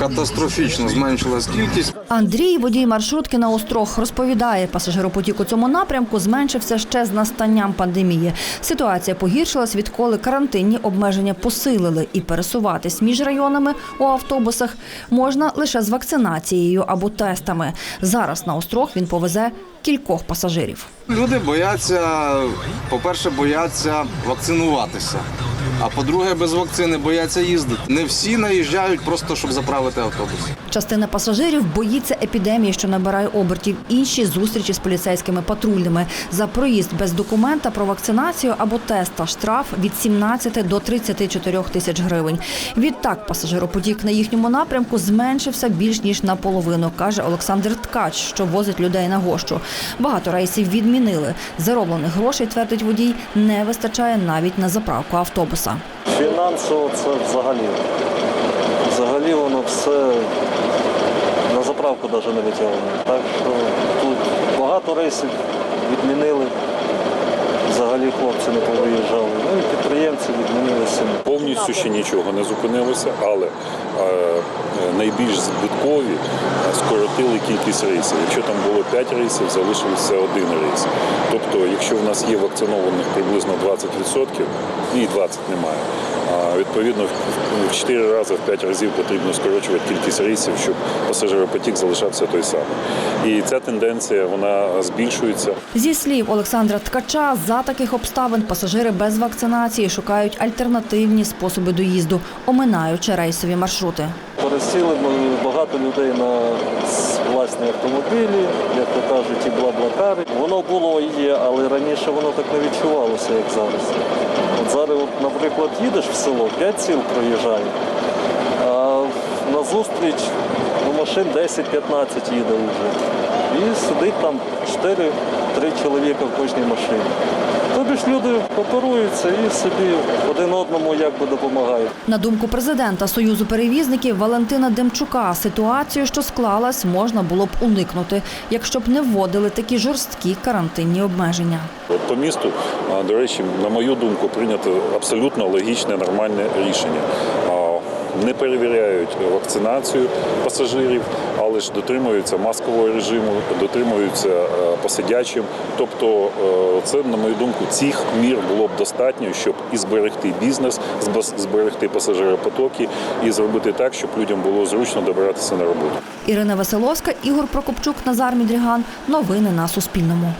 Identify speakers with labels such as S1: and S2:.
S1: Катастрофічно зменшилась кількість.
S2: Андрій, водій маршрутки на острог, розповідає, пасажиропотік у цьому напрямку зменшився ще з настанням пандемії. Ситуація погіршилась, відколи карантинні обмеження посилили, і пересуватись між районами у автобусах можна лише з вакцинацією або тестами. Зараз на острог він повезе кількох пасажирів.
S1: Люди бояться, по-перше, бояться вакцинуватися. А по-друге, без вакцини бояться їздити. Не всі наїжджають просто, щоб заправити автобус.
S2: Частина пасажирів боїться епідемії, що набирає обертів. Інші зустрічі з поліцейськими патрульними за проїзд без документа про вакцинацію або теста штраф від 17 до 34 тисяч гривень. Відтак пасажиропотік на їхньому напрямку зменшився більш ніж наполовину, каже Олександр Ткач, що возить людей на гощу. Багато рейсів відмінили. Зароблених грошей, твердить водій, не вистачає навіть на заправку автобуса.
S3: Фінансово це взагалі воно все на заправку навіть не витягували. Так що тут багато рейсів відмінили. Взагалі хлопці не повиїжджали. Ну і підприємці відмінилися.
S4: Повністю ще нічого не зупинилося, але е, найбільш збиткові скоротили кількість рейсів. Якщо там було 5 рейсів, залишився один рейс. Тобто, якщо в нас є вакцинованих приблизно 20%, і 20 немає. Відповідно в 4 рази, в 5 разів потрібно скорочувати кількість рейсів, щоб пасажиропотік залишався той самий. І ця тенденція вона збільшується.
S2: Зі слів Олександра Ткача, за таких обставин пасажири без вакцинації шукають альтернативні способи доїзду, оминаючи рейсові маршрути.
S3: Пересіли багато людей на власні автомобілі, як то кажуть, і блаблакари. Воно було і є, але раніше воно так не відчувалося, як зараз. От зараз, от, наприклад, їдеш в село, 5 сіл проїжджає, а на зустріч ну, машин 10-15 їде вже. І сидить там 4-3 чоловіка в кожній машині. Тобі ж люди оперуються і собі один одному якби допомагають.
S2: На думку президента Союзу перевізників Валентина Демчука, ситуацію, що склалась, можна було б уникнути, якщо б не вводили такі жорсткі карантинні обмеження.
S4: По місту, до речі, на мою думку, прийнято абсолютно логічне, нормальне рішення. Не перевіряють вакцинацію пасажирів, але ж дотримуються маскового режиму, дотримуються е, посидячим. Тобто, е, це, на мою думку, цих мір було б достатньо, щоб і зберегти бізнес, зберегти пасажиропотоки і зробити так, щоб людям було зручно добиратися на роботу.
S2: Ірина Веселовська, Ігор Прокопчук, Назар Мідріган. Новини на Суспільному.